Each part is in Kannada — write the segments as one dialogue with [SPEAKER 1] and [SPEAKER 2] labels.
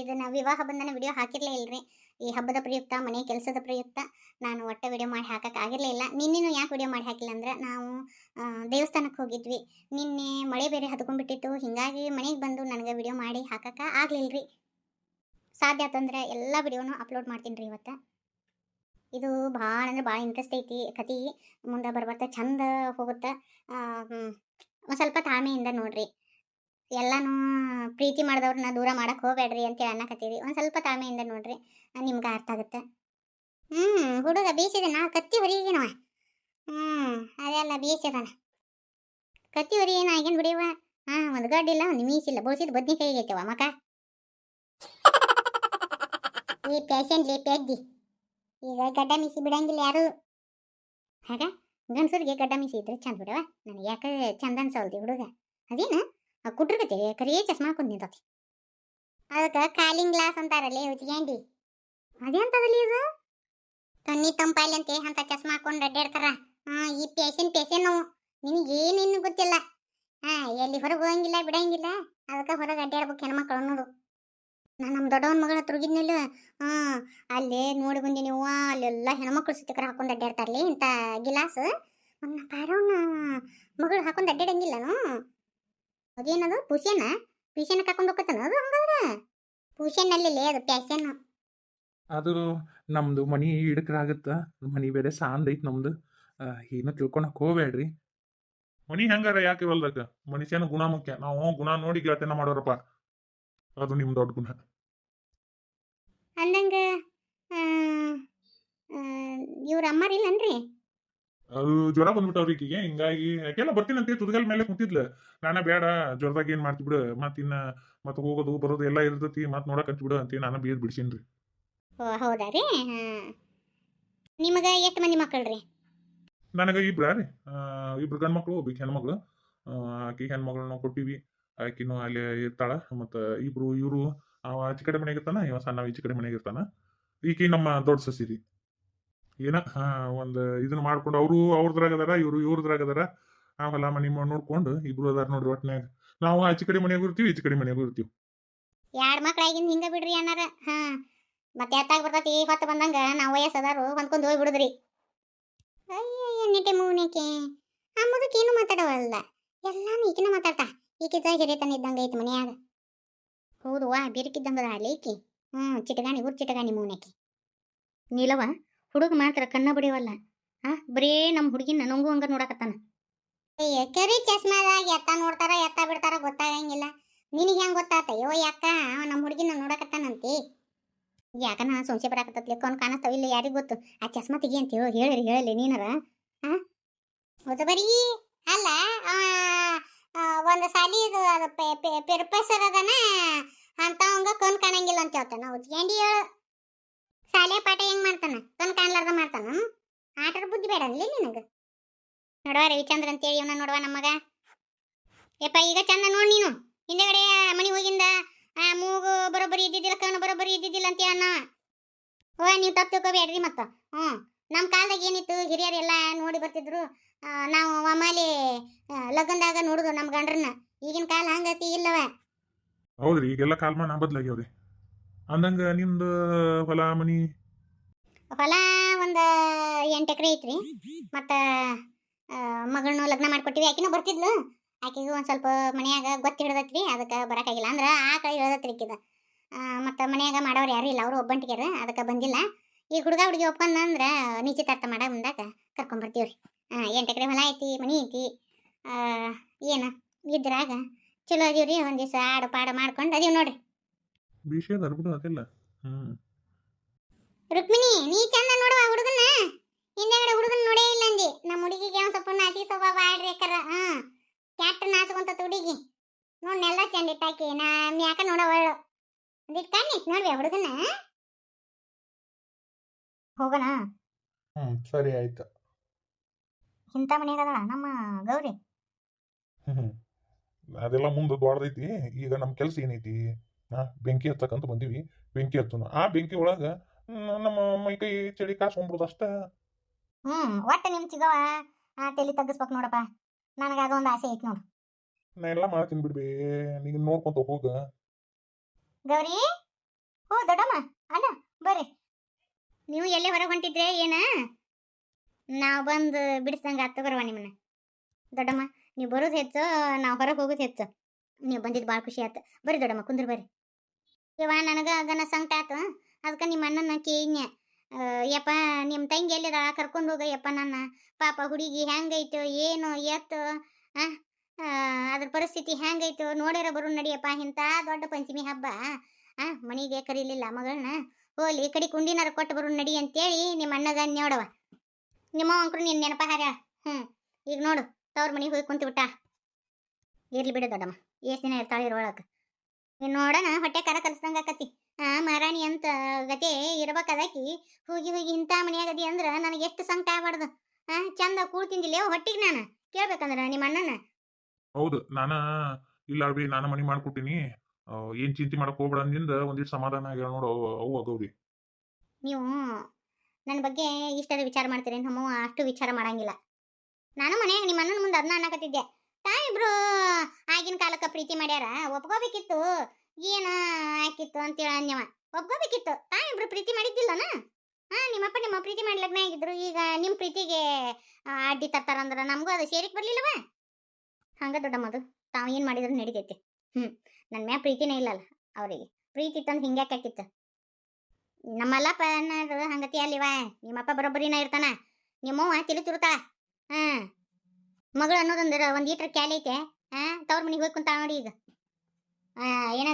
[SPEAKER 1] ಇದನ್ನ ವಿವಾಹ ಬಂಧನ ವಿಡಿಯೋ ಹಾಕಿರ್ಲೇ ಇಲ್ರಿ. ಈ ಹಬ್ಬದ ಪ್ರಯುಕ್ತ, ಮನೆ ಕೆಲಸದ ಪ್ರಯುಕ್ತ ನಾನು ಒಟ್ಟ ವಿಡಿಯೋ ಮಾಡಿ ಹಾಕಕ್ಕೆ ಆಗಿರಲೇ ಇಲ್ಲ. ನಿನ್ನೆನೂ ಯಾಕೆ ವಿಡಿಯೋ ಮಾಡಿ ಹಾಕಿಲ್ಲ ಅಂದ್ರೆ ನಾವು ದೇವಸ್ಥಾನಕ್ಕೆ ಹೋಗಿದ್ವಿ. ನಿನ್ನೆ ಮಳೆ ಬೇರೆ ಹತ್ಕೊಂಡ್ಬಿಟ್ಟಿತ್ತು. ಹಿಂಗಾಗಿ ಮನೆಗೆ ಬಂದು ನನಗೆ ವಿಡಿಯೋ ಮಾಡಿ ಹಾಕಕ್ಕೆ ಆಗ್ಲಿಲ್ರಿ. ಸಾಧ್ಯ ಆತಂದ್ರೆ ಎಲ್ಲ ವಿಡಿಯೋನು ಅಪ್ಲೋಡ್ ಮಾಡ್ತೀನಿ ರೀ ಇವತ್ತು. ಇದು ಭಾಳ ಅಂದ್ರೆ ಭಾಳ ಇಂಟ್ರೆಸ್ಟ್ ಐತಿ ಕತಿ ಮುಂದೆ ಬರ್ಬರ್ತಾ ಚಂದ ಹೋಗುತ್ತೆ. ಒಂದು ಸ್ವಲ್ಪ ತಾಳ್ಮೆಯಿಂದ ನೋಡ್ರಿ. ಎಲ್ಲಾನು ಪ್ರೀತಿ ಮಾಡಿದವ್ರನ್ನ ದೂರ ಮಾಡಕ್ಕೆ ಹೋಗ್ಬೇಡ್ರಿ ಅಂತೇಳಿ ಅನ್ನಕತ್ತೀರಿ ಒಂದು ಸ್ವಲ್ಪ ತಾಳ್ಮೆಯಿಂದ ನೋಡ್ರಿ ನಿಮ್ಗೆ ಅರ್ಥ ಆಗುತ್ತೆ. ಹ್ಞೂ ಹುಡುಗ ಬೀಸಿದನ, ಕತ್ತಿ ಹೊರಿಗೇನವ ಹ್ಞೂ ಅದೆಲ್ಲ ಬೀಸಿದಾನ. ಕತ್ತಿ ಹೊರಿ ಏನು ಆಗೇನು ಬಿಡಿವ ಹಾಂ, ಒಂದು ಗಡ್ಡಿಲ್ಲ ಒಂದು ಮೀಸಿಲ್ಲ ಬೋಸಿದ ಬದ್ನಿಕಾಯಿ ಐತೆವ, ಮಕ. ಈ ಪೇಷಂಟ್ ಲೇ, ಪೆದ್ದಿ. ಈಗ ಗಡ್ಡ ಮೀಸಿ ಬಿಡಂಗಿಲ್ಲ ಯಾರು? ಹಾಗ ಗಂಡಸರಿಗೆ ಗಡ್ಡ ಮೀಸಿ ಇದ್ರೆ ಚಂದ ಬಿಡವ. ನನಗೆ ಯಾಕೆ ಚಂದ ಅನ್ಸವಲ್ದಿ ಹುಡುಗ. ಅದೇನ? ಆ ಕುಟ್ರಗತಿ ಕರಿಯೇ ಚಸ್ಮಾ ಹಾಕೊಂಡು ನಿಂತತಿ. ಅದಕ್ಕೆ ಕಾಲಿಂಗ್ ಗ್ಲಾಸ್ ಅಂತಾರಲ್ಲಿ ಉಚ್ಕೊಂಡಿ ಅದೆಂತದಲ್ಲಿ ಇದು? ಕಣ್ಣಿ ತಂಪಾಯ್ಲಿ ಅಂತ ಅಂತ ಚಸ್ಮಾ ಹಾಕೊಂಡು ಅಡ್ಡಾಡ್ತಾರ ಹಾಂ, ಈ ಪೇಷನ್ ಪೇಷನ್ ನೋವು. ನಿನಗೇನೇನು ಗೊತ್ತಿಲ್ಲ. ಹಾಂ, ಎಲ್ಲಿ ಹೊರಗೆ ಹೋಗಂಗಿಲ್ಲ, ಬಿಡಂಗಿಲ್ಲ. ಅದಕ್ಕೆ ಹೊರಗೆ ಅಡ್ಡಾಡ್ಬೇಕು ಹೆಣ್ಮಕ್ಳು ಅನ್ನೋದು. ನಾನು ನಮ್ಮ ದೊಡ್ಡವನ ಮಗಳ ತಿರುಗಿದ್ನಲ್ಲ, ಹಾಂ, ಅಲ್ಲಿ ನೋಡಿ ಬಂದೀನಿ ಹೂವ ಅಲ್ಲೆಲ್ಲ ಹೆಣ್ಮಕ್ಳು ಸ್ಟಿಕರ್ ಹಾಕೊಂಡು ಅಡ್ಡಾಡ್ತಾರಲಿ ಇಂಥ ಗಿಲಾಸ್. ನಮ್ಮ ಪಾರವನ ಮಗಳು ಹಾಕೊಂಡು ಅಡ್ಡಾಡಂಗಿಲ್ಲನು ಅದೇನದು? ಪುಷನ್ ಪುಷನ್ ಕರ್ಕೊಂಡು ಹೋಗತ್ತಾನ ಅದು ಹಂಗಾದ್ರೆ ಪುಷನ್ ಅಲ್ಲಿ ಅದು ಪ್ಯಾಷನ್
[SPEAKER 2] ಅದು ನಮ್ದು ಮನಿ ಹಿಡಕ್ರಾಗತ್ತ? ಮನಿ ಬೇರೆ ಸಾಂದ್ ಐತ್ ನಮ್ದು. ಏನು ತಿಳ್ಕೊಳಕ್ ಹೋಗ್ಬೇಡ್ರಿ ಮನಿ ಹೆಂಗಾರ ಯಾಕೆ ಇವಲ್ದಕ್ಕ? ಮನುಷ್ಯನ ಗುಣ ಮುಖ್ಯ. ನಾವು ಗುಣ ನೋಡಿ ಗೆಳತನ ಮಾಡೋರಪ್ಪ. ಅದು ನಿಮ್ ದೊಡ್ಡ ಗುಣ.
[SPEAKER 1] ಅಂದಂಗ ಇವ್ರ ಅಮ್ಮರಿಲ್ಲನ್ರಿ
[SPEAKER 2] ಜ್ವರ ಬಂದ್ಬಿಟ್ಟವ್ರಿ ಈಕಿಗೆ ಹಿಂಗಾಗಿ ಯಾಕೆಲ್ಲ ಬರ್ತೀನಿ ಅಂತ ತುದಗಲ್ ಮೇಲೆ ಕುಂತಿದ್ಲ. ನಾನ ಬೇಡ ಜ್ವರದಾಗ ಏನ್ ಮಾಡ್ತಿ ಬಿಡು. ಮತ್ ಇನ್ನ ಮತ್ ಹೋಗೋದು ಬರೋದು ಎಲ್ಲಾ ಇರ್ತತಿ. ಮತ್ ನೋಡಕ್ ಹಚ್ಚಿ ಬಿಡು ಅಂತ ನಾನು ಬೀದ್ ಬಿಡ್ಸೀನ್ರಿ
[SPEAKER 1] ಓ ಹೌದಾ ರೀ? ನಿಮಗೆ ಎಷ್ಟು ಮಂದಿ ಮಕ್ಕಳ್ರಿ?
[SPEAKER 2] ನನಗ ಇಬ್ರ ರೀ. ಆ, ಗಂಡ್ ಮಕ್ಳು ಒಬ್ಬ ಹೆಣ್ಮಕ್ಳು. ಆಕಿ ಹೆಣ್ಮಗಳನ್ನ ಕೊಟ್ಟಿವಿ. ಆಕಿನೂ ಅಲ್ಲಿ ಇರ್ತಾಳ. ಮತ್ತ ಇಬ್ರು ಇವ್ರು ಅವ ಆಚೆ ಕಡೆ ಮನೆಗೆ ಇರ್ತಾನ ಇವ ಸಣ್ಣ ಈಚೆ ಕಡೆ ಮನೆಗೆ ಇರ್ತಾನ. ಈಕಿ ನಮ್ಮ ದೊಡ್ಡ ಸಸಿ ರೀ. ಏನ ಒಂದು ಇದನ್ನ ಮಾಡ್ಕೊಂಡು ಅವರು ಅವ್ರದ್ರಾಗ ಅದಾರ ಇವ್ರು ಇವ್ರದ್ರಾಗ ಅದಾರ ಆ ಹೊಲ ಮನಿ ನೋಡ್ಕೊಂಡು ಇಬ್ರು ಅದಾರ ನೋಡ್ರಿ ಒಟ್ನ್ಯಾಗ. ನಾವು ಆಚೆ ಕಡೆ ಮನೆಯಾಗ ಇರ್ತೀವಿ, ಈಚೆ ಕಡೆ ಮನೆಗೂ ಇರ್ತೀವಿ.
[SPEAKER 1] ಎರಡು ಮಕ್ಳಾಗಿಂದ ಹಿಂಗ ಬಿಡ್ರಿ ಅನ್ನಾರ, ಹಾ. ಮತ್ತೆ ಎತ್ತಾಗ ಬರ್ತೈತಿ ಹೊತ್ತು ಬಂದಂಗ ನಾವು ವಯಸ್ಸದಾರು ಹೊಂದ್ಕೊಂಡು ಹೋಗಿ ಬಿಡುದ್ರಿ. ಅಯ್ಯ ನೆಟೆ ಮೂನಕ್ಕೆ ಆ ಮುದುಕಿ ಮಾತಾಡವಲ್ಲ ಎಲ್ಲಾನು ಈಕಿನ ಮಾತಾಡ್ತಾ? ಈಕಿದ ಹಿರಿತನ ಇದ್ದಂಗ ಐತಿ ಮನ್ಯಾಗ. ಹೌದು, ವಾ ಬಿರುಕಿದ್ದಂಗದ ಅಲ್ಲಿ ಈಕಿ. ಹ್ಞೂ ಚಿಟಗಾಣಿ, ಊರ್ ಚಿಟಗಾಣಿ ಮೂನಕ್ಕೆ ನೀಲವ ಹುಡುಗ ಮಾತ್ರ ಕಣ್ಣ ಬಿಡಿವಲ್ಲ ಆ, ಬರೀ ನಮ್ಮ ಹುಡುಗಿನ ನಂಗೂ ಹಂಗ ನೋಡಕತ್ತಾನ. ಅಯ್ಯ, ಕರಿ ಚಸ್ಮಾದಾಗ ಎತ್ತ ನೋಡ್ತಾರ, ಎತ್ತ ಬಿಡ್ತಾರ ಗೊತ್ತಾಗಂಗಿಲ್ಲ. ನಿನಗೆ ಹೆಂಗ್ ಗೊತ್ತಾತ? ಯೋ, ಯಾಕ? ನಮ್ಮ ಹುಡುಗಿನ ನೋಡಕತ್ತಾನಂತಿ. ನಾ ಸಂಶಯ ಬರಾಕತ್ತತ್ಲಿ ಅವ್ನು ಕಾಣಿಸ್ತಾವ ಇಲ್ಲ ಯಾರಿಗೆ ಗೊತ್ತು? ಆ ಚಸ್ಮಾ ತೆಗಿ ಅಂತ ಹೇಳಿ ಹೇಳಿ ಹೇಳಲಿ ನೀನರ ಹಾ ಬರೀ? ಅಲ್ಲ ಒಂದು ಸಾಲಿ ಇದು, ಅದು ಪೆರ್ಪಸರ್ ಅದನ. ಅಂತ ಅವಂಗ ಕಣ್ ಕಾಣಂಗಿಲ್ಲ ಅಂತ ಹೇಳ್ತಾನ. ನಾವು ಹೇಳು? ಶಾಲೆ ಪಾಠ ಹೆಂಗ್ ಮಾಡ್ತಾನ? ಕಣ್ ಕಾಣ್ಲಾರ್ದ ಮಾಡ್ತಾನ ಆಟದ ಬುದ್ಧಿ ಬೇಡ ಅನ್ಲಿ ನಿನಗ. ನೋಡುವ ರವಿಚಂದ್ರ ಅಂತೇಳಿ ಇವನ ನೋಡುವ ನಮ್ಮಗ ಯಪ್ಪ, ಈಗ ಚಂದ ನೋಡ್ ನೀನು. ಹಿಂದೆಗಡೆ ಮನಿ ಹೋಗಿಂದ, ಆ, ಮೂಗು ಬರೋಬ್ಬರಿ ಇದ್ದಿದ್ದಿಲ್ಲ, ಕಣ್ಣು ಬರೋಬ್ಬರಿ ಇದ್ದಿದ್ದಿಲ್ಲ ಅಂತ ಅಣ್ಣ. ಓ ನೀವು ತಪ್ಪು ತಿಳ್ಕೊಬೇಡ್ರಿ ಮತ್ತ. ಹ್ಞೂ ನಮ್ಮ ಕಾಲದಾಗ ಏನಿತ್ತು ಹಿರಿಯರೆಲ್ಲ ನೋಡಿ ಬರ್ತಿದ್ರು ನಾವು ಒಮ್ಮಾಲಿ ಲಗ್ನದಾಗ ನೋಡುದು ನಮ್ಮ ಗಂಡ್ರನ್ನ. ಈಗಿನ ಕಾಲ ಹಂಗತಿ ಇಲ್ಲವ.
[SPEAKER 2] ಹೌದ್ರಿ, ಈಗೆಲ್ಲ ಕಾಲಮಾನ ಬದ್ಲಾಗ್ಯಾವ್ರಿ. ಅಂದಂಗ ನಿಮ್ದು ಹೊಲ ಮನಿ?
[SPEAKER 1] ಹೊಲ ಒಂದು ಎಂಟು ಎಕರೆ ಐತ್ರಿ. ಮತ್ತು ಮಗಳನ್ನು ಲಗ್ನ ಮಾಡ್ಕೊಟ್ಟಿವಿ. ಆಕಿನೂ ಬರ್ತಿದ್ಲು. ಆಕಿಗೂ ಒಂದು ಸ್ವಲ್ಪ ಮನ್ಯಾಗ ಗೊತ್ತು ಹಿಡ್ದತ್ರಿ. ಅದಕ್ಕೆ ಬರೋಕ್ಕಾಗಿಲ್ಲ ಅಂದ್ರೆ ಕಡೆ ಹಿಡದತ್ರಿ ಆಕಿದ ಮತ್ತು ಮನ್ಯಾಗ ಮಾಡೋರು ಯಾರು ಇಲ್ಲ. ಅವರು ಒಬ್ಬಂಟಿಗ್ಯಾರ. ಅದಕ್ಕೆ ಬಂದಿಲ್ಲ. ಈ ಹುಡುಗ ಹುಡುಗಿ ಒಪ್ಕೊಂಡ ಅಂದ್ರೆ ನಿಶ್ಚಿತಾರ್ಥ ಮಾಡೋ ಮುಂದಾಗ ಕರ್ಕೊಂಬರ್ತೀವಿ ರೀ ಎಂಟು ಎಕರೆ ಹೊಲ ಐತಿ ಮನಿ ಐತಿ. ಆ, ಏನು ಇದ್ರಾಗ ಚಲೋ ಅದೀವಿ ರೀ ಒಂದು ದಿವಸ ಆಡು ಪಾಡು ಮಾಡ್ಕೊಂಡು ಅದೀವಿ ನೋಡ್ರಿ.
[SPEAKER 2] ವಿಷಯದ ಬಿಡು ಅದೆಲ್ಲ. ಹ್ಮ್.
[SPEAKER 1] ರುಕ್ಮಿಣಿ ನೀ ಚಂದ ನೋಡುವ ಹುಡುಗನ ಹಿಂದೆಗಡೆ ಹುಡುಗನ ನೋಡೇ ಇಲ್ಲ ಅಂದಿ. ನಮ್ಮ ಹುಡುಗಿಗೆ ಒಂದ್ ಸ್ವಲ್ಪ ನಾಚಿ ಸ್ವಭಾವ ಆಡ್ರಿ ಅಕ್ಕರ. ಹಾ ಕ್ಯಾಟ್ ನಾಚ್ಕೊಂತ ಹುಡುಗಿ ನೋಡ್ ನೆಲ್ಲ ಚಂದ ಇಟ್ಟಾಕಿ. ನಾ ಯಾಕ ನೋಡವಳು? ಒಂದಿಟ್ ಕಣ್ಣಿ ನೋಡ್ವಿ ಹುಡುಗನ ಹೋಗೋಣ
[SPEAKER 2] ಹ್ಮ್ ಸರಿ ಆಯ್ತು.
[SPEAKER 1] ಇಂಥ ಮನೆಯಾಗ ನಮ್ಮ ಗೌರಿ?
[SPEAKER 2] ಹ್ಮ್ ಅದೆಲ್ಲ ಮುಂದೆ ದೊಡ್ಡದೈತಿ ಈಗ ನಮ್ಮ ಕೆಲಸ ಏನೈತಿ? ಬೆಂಕಿ ಹಚ್ಚಕಂತ ಬಂದೀವಿ. ಬೆಂಕಿ ಹಚ್ಚೋಣ ಆ ಬೆಂಕಿ ಒಳಗ ನಮ್ಮ ಮೈ ಕೈ ಚಳಿ ಕಾಸ್ಕೊಂಡ್ಬಿಡುದು ಅಷ್ಟ.
[SPEAKER 1] ಹ್ಮ್ ಒಟ್ಟ ನಿಮ್ ಚಿಗವ ಆ ತಲೆ ತಗ್ಗಿಸ್ಬೇಕು ನೋಡಪ್ಪ. ನನಗ ಅದೊಂದು ಆಸೆ ಐತಿ ನೋಡು.
[SPEAKER 2] ನಾ ಎಲ್ಲ ಮಾಡ್ತೀನಿ ಬಿಡ್ಬೇ. ನೀನು ನೋಡ್ಕೊಂತ ಹೋಗ.
[SPEAKER 1] ಗೌರಿ ನೀವು ಎಲ್ಲಿ ಹೊರಗೆ ಹೊಂಟಿದ್ರೆ ಏನ? ನಾವು ಬಂದು ಬಿಡಿಸ್ದಂಗೆ ಆತು ಬರವ ನಿಮ್ಮನ್ನ. ದೊಡ್ಡಮ್ಮ ನೀವು ಬರೋದು ಹೆಚ್ಚು ನಾವು ಹೊರಗೆ ಹೋಗೋದು ಹೆಚ್ಚು. ನೀವು ಬಂದಿದ್ದು ಭಾಳ ಖುಷಿ ಆಯ್ತು ಬರ್ರಿ ದೊಡ್ಡಮ್ಮ ಕುಂದ್ರ ಬರ್ರಿ. ಯವ್ವ ನನಗೆ ಗನ ಸಂಕಟ ಆತು. ಅದಕ್ಕೆ ನಿಮ್ಮ ಅಣ್ಣನ ಕೇಳ್ನೆ ಯಪ್ಪ ನಿಮ್ಮ ತಂಗಿ ಎಲ್ಲಿದ ಕರ್ಕೊಂಡು ಹೋಗ ಯಪ್ಪ ನನ್ನ. ಪಾಪ ಹುಡುಗಿ ಹೆಂಗೈತು? ಏನು? ಎತ್ತು? ಅದ್ರ ಪರಿಸ್ಥಿತಿ ಹೆಂಗೈತು? ನೋಡ್ಯಾರ ಬರು ನಡಿಯಪ್ಪ, ಇಂಥ ದೊಡ್ಡ ಪಂಚಮಿ ಹಬ್ಬ. ಆ, ಮನೆಗೆ ಕರೀಲಿಲ್ಲ ಮಗಳನ್ನ. ಹೋಲಿ ಕಡೆ ಕುಂಡಿನಾರ ಕೊಟ್ಟು ಬರು ನಡಿ ಅಂತೇಳಿ ನಿಮ್ಮ ಅಣ್ಣಗ ನೋಡವ ನಿಮ್ಮ ಅಂಕರು ನಿನ್ನ ನೆನಪ ಹಾರ್ಯಾಳ ಹ್ಞೂ ಈಗ ನೋಡು, ತವ್ರ ಮನೆಗೆ ಹೋಗಿ ಕುಂತು ಬಿಟ್ಟ ಇರ್ಲಿ ಬಿಡು ದೊಡ್ಡಮ್ಮ, ಎಷ್ಟು ದಿನ ಇರ್ತಾಳೆ ಇರೋಳಕ್ಕೆ ನೋಡೋಣ ಹೊಟ್ಟೆ ಕರ ಕಲ್ಸ್ದಂಗ ಆಕತಿ. ಆ ಮಹಾರಾಣಿ ಅಂತ ಗತೆ ಇರ್ಬೇಕಾದಕಿ. ಹೋಗಿ ಹೋಗಿ ಇಂಥ ಮನೆಯಾಗದಿ ಅಂದ್ರೆ ನನಗೆ ಎಷ್ಟು ಸಂಕಟ ಆಗ್ಬಾರ್ದು. ಆ ಚಂದ ಕೂಳ್ ತಿಂದಿಲ್ಲ ಹೊಟ್ಟಿಗೆ ನಾನು? ಕೇಳ್ಬೇಕಂದ್ರ ನಿಮ್ಮ ಅಣ್ಣನ?
[SPEAKER 2] ಹೌದು ನಾನ ಇಲ್ಲ ಅಳ್ಬಿ ನಾನ ಮನಿ ಮಾಡ್ಕೊಟ್ಟಿನಿ. ಏನ್ ಚಿಂತೆ ಮಾಡಕ್ ಹೋಗ್ಬೇಡ ಅಂದಿಂದ ಒಂದಿಷ್ಟು ಸಮಾಧಾನ ಆಗ್ಯಾವ ನೋಡು ಅವು ಗೌರಿ
[SPEAKER 1] ನೀವು ನನ್ನ ಬಗ್ಗೆ ಇಷ್ಟದ ವಿಚಾರ ಮಾಡ್ತೀರಿ ನಮ್ಮ ಅಷ್ಟು ವಿಚಾರ ಮಾಡಂಗಿಲ್ಲ. ನಾನು ಮನೆಯಾಗ ನಿಮ್ಮ ಅಣ್ಣನ ಮುಂದೆ ಅದನ್ನ ಅನ್ನಕತ್ತಿದ್ದೆ. ತಾ ಇಬ್ರು? ಆಗಿನ ಕಾಲಕ್ಕೆ ಪ್ರೀತಿ ಮಾಡ್ಯಾರ? ಒಪ್ಕೋಬೇಕಿತ್ತು. ಏನ ಆಕಿತ್ತು ಅಂತೇಳಿ ಅನ್ಯವ ಒಪ್ಕೋಬೇಕಿತ್ತು. ತಾಯಿಬ್ರು ಪ್ರೀತಿ ಮಾಡಿದ್ದಿಲ್ಲನ? ಹಾ, ನಿಮ್ಮಪ್ಪ ನಿಮ್ಮ ಪ್ರೀತಿ ಮಾಡ್ಲಗ್ನ ಆಗಿದ್ರು. ಈಗ ನಿಮ್ಮ ಪ್ರೀತಿಗೆ ಅಡ್ಡಿ ತರ್ತಾರಂದ್ರ ನಮಗೂ ಅದು ಸೇರಿಕ್ ಬರ್ಲಿಲ್ಲವ? ಹಂಗ ದೊಡ್ಡಮ್ಮದು ತಾವು ಏನು ಮಾಡಿದ್ರು ನಡಿತೈತಿ. ಹ್ಞೂ ನನ್ನ ಮ್ಯಾ ಪ್ರೀತಿನೇ ಇಲ್ಲಲ್ಲ ಅವರಿಗೆ. ಪ್ರೀತಿ ತಂದು ಹಿಂಗ್ಯಾಕೆ ಆಕಿತ್ತು ನಮ್ಮಲ್ಲಪ್ಪ ಅನ್ನೋದು ಹಂಗತಿ ಅಲ್ಲಿವ. ನಿಮ್ಮಪ್ಪ ಬರೋಬ್ಬರಿನ ಇರ್ತಾನ. ನಿಮ್ಮವ್ವ ತಿಳಿ ತಿರುತ್ತಾಳ ಹಾ ಮಗಳು ಅನ್ನೋದೊಂದು ಒಂದ್ ಈಟ್ರ ಕ್ಯಾಲಿ ಐತೆ ತವ್ರ ಮನೆಗೆ ಹೋಗಿ ಕುಂತ ನೋಡಿ ಈಗ. ಏನ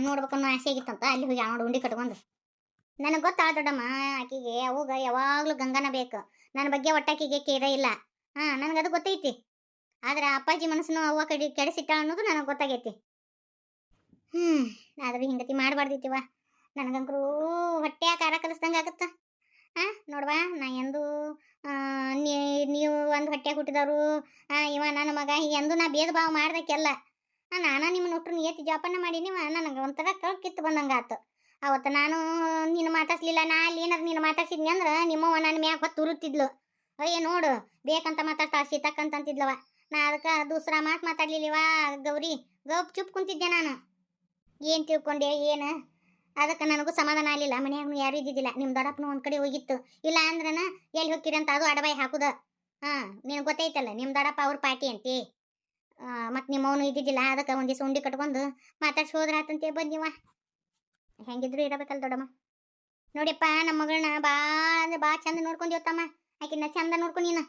[SPEAKER 1] ನೋಡ್ಬೇಕು ಅನ್ನೋ ಆಸೆ ಆಗಿತ್ತಂತ ಅಲ್ಲಿ ಹೋಗಿ ಅವಳು ಉಂಡಿ ಕಟ್ಕೊಂಡು. ನನಗೆ ಗೊತ್ತಾ ದೊಡ್ಡಮ್ಮ ಆಕಿಗೆ, ಅವಾಗ ಯಾವಾಗ್ಲೂ ಗಂಗಾನ ಬೇಕು. ನನ್ನ ಬಗ್ಗೆ ಒಟ್ಟಾಕಿಗೆ ಕೇರ ಇಲ್ಲ. ಹಾ ನನಗದು ಗೊತ್ತೈತಿ. ಆದ್ರೆ ಅಪ್ಪಾಜಿ ಮನಸ್ಸನ್ನು ಅವ್ವ ಕಡೆ ಕೆಡಿಸಿಟ್ಟ ಅನ್ನೋದು ನನಗೆ ಗೊತ್ತಾಗೈತಿ. ಹ್ಮ್, ಆದ್ರೆ ಹಿಂಗತಿ ಮಾಡಬಾರ್ದಿತ್ತಿವ. ನನಗಂಕರೂ ಹೊಟ್ಟೆ ಕಾರ ಕಲಿಸ್ದಂಗೆ ಆಗುತ್ತ? ಆ, ನೋಡ್ವಾ, ನಾ ಎಂದು ನೀವು ಒಂದು ಹೊಟ್ಟೆ ಹುಟ್ಟಿದವರು ಇವ ನನ್ನ ಮಗ, ಎಂದು ನಾ ಭೇದ ಭಾವ ಮಾಡ್ದಕ್ಕೆಲ್ಲ. ನಾನು ನಿಮ್ಮನ್ನು ನಿಮ್ಮನ್ನ ಏತಿ ಜೋಪಾನ ಮಾಡೀನಿವ ನನಗೆ ಒಂಥರ ಕಿತ್ತು ಬಂದಂಗೆ ಆತು. ಅವತ್ತು ನಾನು ನಿನ್ನ ಮಾತಾಡ್ಸ್ಲಿಲ್ಲ, ನಾ ಅಲ್ಲಿ ಏನಾದ್ರು ನೀನು ಮಾತಾಡ್ಸಿದ್ನಿ ಅಂದ್ರೆ ನಿಮ್ಮವ್ವ ನನ್ನ ಮ್ಯಾಗ ಹೊತ್ತು ಉರುತ್ತಿದ್ಲು. ಅಯ್ಯ, ನೋಡು, ಬೇಕಂತ ಮಾತಾಡ್ತಾಳೆ ಸೀತಕ್ಕಂತಂತಿದ್ಲವ ನಾ ಅದಕ್ಕೆ ದೂಸರ ಮಾತು ಮಾತಾಡ್ಲಿಲ್ಲವಾ, ಗೌರಿ, ಗೌಪ್ ಚುಪ್ ಕುಂತಿದ್ದೆ ನಾನು. ಏನು ತಿಳ್ಕೊಂಡೆ, ಏನು? ಅದಕ್ಕೆ ನನಗೂ ಸಮಾಧಾನ ಆಗಲಿಲ್ಲ. ಮನೆಯಾಗ ಯಾರು ಇದ್ದಿದ್ದಿಲ್ಲ. ನಿಮ್ಮ ದೊಡ್ಡಪ್ಪನ ಒಂದು ಕಡೆ ಹೋಗಿತ್ತು. ಇಲ್ಲ ಅಂದ್ರನ ಎಲ್ಲಿ ಹೋಗ್ತೀರಿ ಅಂತ ಅದು ಅಡಬಾಯಿ ಹಾಕುದ. ಹಾಂ, ನಿನಗೆ ಗೊತ್ತೈತಲ್ಲ ನಿಮ್ಮ ದೊಡ್ಡಪ್ಪ ಅವ್ರ ಪಾರ್ಟಿ ಅಂತಿ. ಮತ್ತು ನಿಮ್ಮ ಅವನು ಇದ್ದಿದ್ದಿಲ್ಲ, ಅದಕ್ಕೆ ಒಂದು ದಿವಸ ಉಂಡಿ ಕಟ್ಕೊಂಡು ಮಾತಾಡ್ಸಿ ಹೋದ್ರ ಆತಂತೆ ಬಂದಿವ ಹೆಂಗಿದ್ರು ಇರಬೇಕಲ್ಲ ದೊಡ್ಡಮ್ಮ. ನೋಡಿಯಪ್ಪ ನಮ್ಮ ಮಗಳನ್ನ ಬಾ ಅಂದ್ರೆ ಬಾ ಚಂದ ನೋಡ್ಕೊಂಡು ತಮ್ಮ ಆಕಿನ ಚಂದ ನೋಡ್ಕೊಂಡು ನೀನು.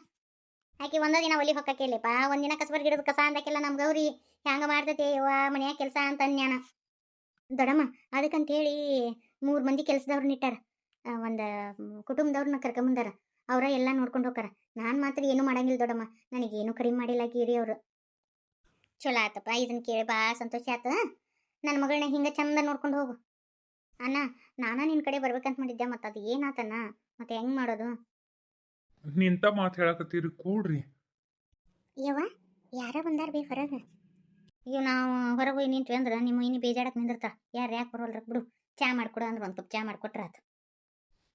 [SPEAKER 1] ಆಕಿ ಒಂದ ದಿನ ಒಲಿ ಹೊಕ್ಕೇಲಿಪ್ಪ ಒಂದಿನ ಕಸಬರ್ ಗಿಡದ ಕಸ ಅಂದಕ್ಕೆಲ್ಲ ನಮ್ಮ ಗೌರಿ, ಹೆಂಗ ಮಾಡ್ತೈತೆ ಯವ್ವ ಮನ್ಯಾಗ ಕೆಲಸ ಅಂತ ಅನ್ಯಾನ ದೊಡ್ಡಮ್ಮ ಅದಕ್ಕಂತೇಳಿ ಮೂರು ಮಂದಿ ಕೆಲಸದವ್ರನ್ನ ಇಟ್ಟಾರ. ಒಂದು ಕುಟುಂಬದವ್ರನ್ನ ಕರ್ಕೊಂಬಂದಾರ. ಅವರ ಎಲ್ಲ ನೋಡ್ಕೊಂಡು ಹೋಗಾರ ನಾನು ಮಾತ್ರ ಏನೂ ಮಾಡಂಗಿಲ್ಲ ದೊಡ್ಡಮ್ಮ ನನಗೇನು ಕಡಿಮೆ ಮಾಡಿಲ್ಲ ಗೀರಿ ಅವರು. ಚಲೋ ಆತಪ್ಪ ಇದನ್ನ ಕೇಳಿ ಭಾಳ ಸಂತೋಷ ಆತ. ನನ್ನ ಮಗಳನ್ನ ಹಿಂಗೆ ಚಂದ ನೋಡ್ಕೊಂಡು ಹೋಗು. ಅಣ್ಣ ನಾನ ನಿನ್ನ ಕಡೆ ಬರ್ಬೇಕಂತ ಮಾಡಿದ್ದೆ ಮತ್ತು ಅದು ಏನಾತನ ಮತ್ತೆ ಹೆಂಗೆ ಮಾಡೋದು?
[SPEAKER 2] ನಿಂತ ಮಾತು ಹೇಳಕತ್ತೀರಿ ಕೂಡ್ರಿ.
[SPEAKER 1] ಯವ್ವ ಯಾರ ಬಂದಾರ ಬೇ ಹೊರಗೆ. ಅಯ್ಯೋ ನಾವು ಹೊರಗೆ ಹೋಗಿ ನಿಂತ್ವಿ ಅಂದ್ರೆ ನಿಮ್ಮ ಇನ್ನು ಬೇಜಾಡಕ್ಕೆ ನಿಂದಿರ್ತಾ. ಯಾರು ಯಾಕೆ ಬರೋಲ್ರ? ಬಿಡು ಚಾ ಮಾಡ್ಕೊಡು ಅಂದ್ರೆ ಒಂದು ಕಪ್ ಚಾ ಮಾಡ್ಕೊಟ್ರ ಆತು.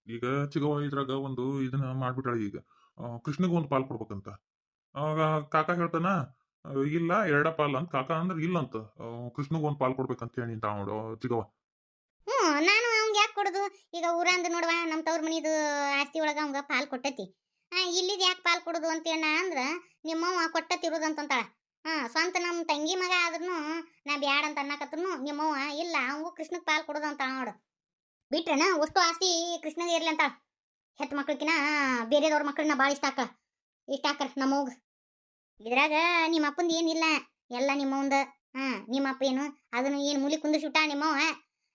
[SPEAKER 2] ಈಗ ಚಿಗವ ಇದ್ರಾಗ ಒಂದು ಇದನ್ನ ಮಾಡ್ಬಿಟ್ಟಾಳ ಈಗ. ಕೃಷ್ಣಗೆ ಒಂದು ಪಾಲ್ ಕೊಡ್ಬೇಕಂತ. ಅವಾಗ ಕಾಕ ಹೇಳ್ತಾನ ಇಲ್ಲ ಎರಡ ಪಾಲ್ ಅಂತ. ಕಾಕ ಅಂದ್ರೆ ಇಲ್ಲ ಅಂತ. ಕೃಷ್ಣಗೆ ಒಂದು ಪಾಲ್ ಕೊಡ್ಬೇಕಂತ ಹೇಳಿ ನಿಂತ ನೋಡು ಚಿಗವ
[SPEAKER 1] ಹ್ಞೂ ನಾನು ಅವ್ಗೆ ಯಾಕೆ ಕೊಡೋದು? ಈಗ ಊರಂದು ನೋಡುವ ನಮ್ಮ ತವ್ರ ಮನಿದು ಆಸ್ತಿ ಒಳಗೆ ಅವಂಗ ಪಾಲ್ ಕೊಟ್ಟತಿ. ಇಲ್ಲಿದ್ ಯಾಕೆ ಪಾಲ್ ಕೊಡೋದು ಅಂತೇಳ ಅಂದ್ರೆ ನಿಮ್ಮವ್ವ ಕೊಟ್ಟತಿರೋದಂತಾಳ ಹಾಂ, ಸ್ವಂತ ನಮ್ಮ ತಂಗಿ ಮಗ ಆದ್ರೂ ನಾ ಬ್ಯಾಡ ಅಂತ ಅನ್ನಕತ್ರು ನಿಮ್ಮವ್ವ, ಇಲ್ಲ, ಅವಂಗೂ ಕೃಷ್ಣಕ್ಕೆ ಪಾಲ್ ಕೊಡೋದು ಅಂತ ನೋಡು. ಬಿಟ್ರೆನ, ಅಷ್ಟು ಆಸ್ತಿ ಕೃಷ್ಣಗೆ ಇರ್ಲಿ ಅಂತ ಹೆತ್ತು ಮಕ್ಳಕಿನ, ಬೇರೆದವ್ರ ಮಕ್ಕಳನ್ನ ಭಾಳ ಇಷ್ಟ ಆಕ ಇಷ್ಟ ಆಕರ ನಮ್ಮವ್ಗ. ಇದ್ರಾಗ ನಿಮ್ಮ ಅಪ್ಪಂದು ಏನಿಲ್ಲ ಎಲ್ಲ ನಿಮ್ಮವಂದ ಹಾಂ ನಿಮ್ಮ ಅಪ್ಪ ಏನು, ಅದನ್ನು ಏನು ಮುಲಿ ಕುಂದಿಸ್ಬಿಟ್ಟ ನಿಮ್ಮವ್ವ?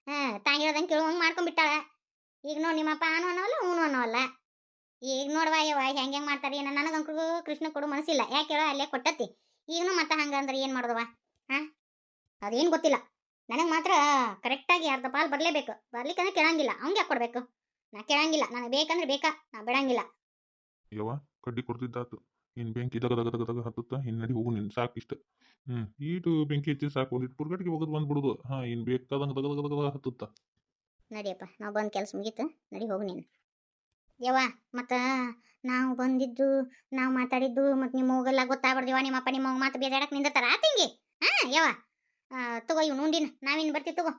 [SPEAKER 1] ಹಾ ತಾ ಹೇಳ್ದಂಗೆ ಕೇಳುವಂಗೆ ಮಾಡ್ಕೊಂಡ್ಬಿಟ್ಟಾಳ ಈಗ ನೋಡಿ ನಿಮ್ಮಪ್ಪ ಆನು ಅನ್ನೋಲ್ಲ ಅವನು ಅನ್ನೋಲ್ಲ ಈಗ ನೋಡುವ ಯವ್ವ ಹೆಂಗೆ ಹೆಂಗೆ ಮಾಡ್ತಾರೆ, ಏನೋ ನನಗಂಕರು ಕೃಷ್ಣ ಕೊಡು ಮನಸ್ಸಿಲ್ಲ. ಯಾಕೆ ಹೇಳೋ, ಅಲ್ಲೇ ಕೊಟ್ಟತಿ. ಈಗನು ಮತ್ತೆ ಹಂಗಂದ್ರೆ ಏನು ಮಾಡೋದವ? ಹಾಂ? ಅದೇನು ಗೊತ್ತಿಲ್ಲ. ನನಗೆ ಮಾತ್ರ ಕರೆಕ್ಟಾಗಿ ಅರ್ಧ ಪಾಲು ಬರಲೇಬೇಕು. ಬರ್ಲಿಕ್ಕಂದ್ರೆ ಕೇಳಂಗಿಲ್ಲ. ಅವ್ನಿಗೆ ಯಾಕೆ ಕೊಡಬೇಕು? ನಾ ಕೇಳಂಗಿಲ್ಲ. ನನಗೆ ಬೇಕಂದ್ರೆ ಬೇಕಾ? ನಾ ಬಿಡಂಗಿಲ್ಲ.
[SPEAKER 2] ಯವ್ವ ಕಡ್ಡಿ ಕೊಡ್ತಿದ್ದಾತು. ಇನ್ ಬೆಂಕಿ ದಗ ದಗ ದಗ ದಗ ಹತ್ತುತ್ತ ನಡಿ ಹೋಗು ನಿನ್. ಸಾಕು ಇಷ್ಟ ಹ್ಞೂ ಈಟು ಬೆಂಕಿ ಹಚ್ಚಿ ಸಾಕು. ಒಂದಿಟ್ಟು ಪುರ್ಗಟ್ಟಿಗೆ ಹೋಗೋದು ಬಂದ್ಬಿಡುದು. ಹಾ ಇನ್ ಬೇಕಾದಂಗ ದಗ ದಗ ದಗ ದಗ ಹತ್ತುತ್ತ.
[SPEAKER 1] ನಡಿಯಪ್ಪ ನಾವು ಬಂದು ಕೆಲಸ ಮುಗೀತು. ನಡಿ ಹೋಗು ನೀನು. ಯವ್ವ, ಮತ್ತು ನಾವು ಬಂದಿದ್ದು, ನಾವು ಮಾತಾಡಿದ್ದು ಮತ್ತು ನಿಮ್ಮ ಹೋಗಲ್ಲ ಗೊತ್ತಾಗ್ಬಾರ್ದಿವ ನಿಮ್ಮಪ್ಪ ನಿಮ್ಮ ಮಾತು ಬೇಜಾಡಕ್ಕೆ ನಿಂದಿರ್ತಾರ. ತಿಂಗಿ. ಹಾಂ ಯವ್ವ ತಗೋ ಇವ್ನು ಉಂಡಿನ ನಾವಿನ್ನು ಬರ್ತೀವಿ, ತಗೋ.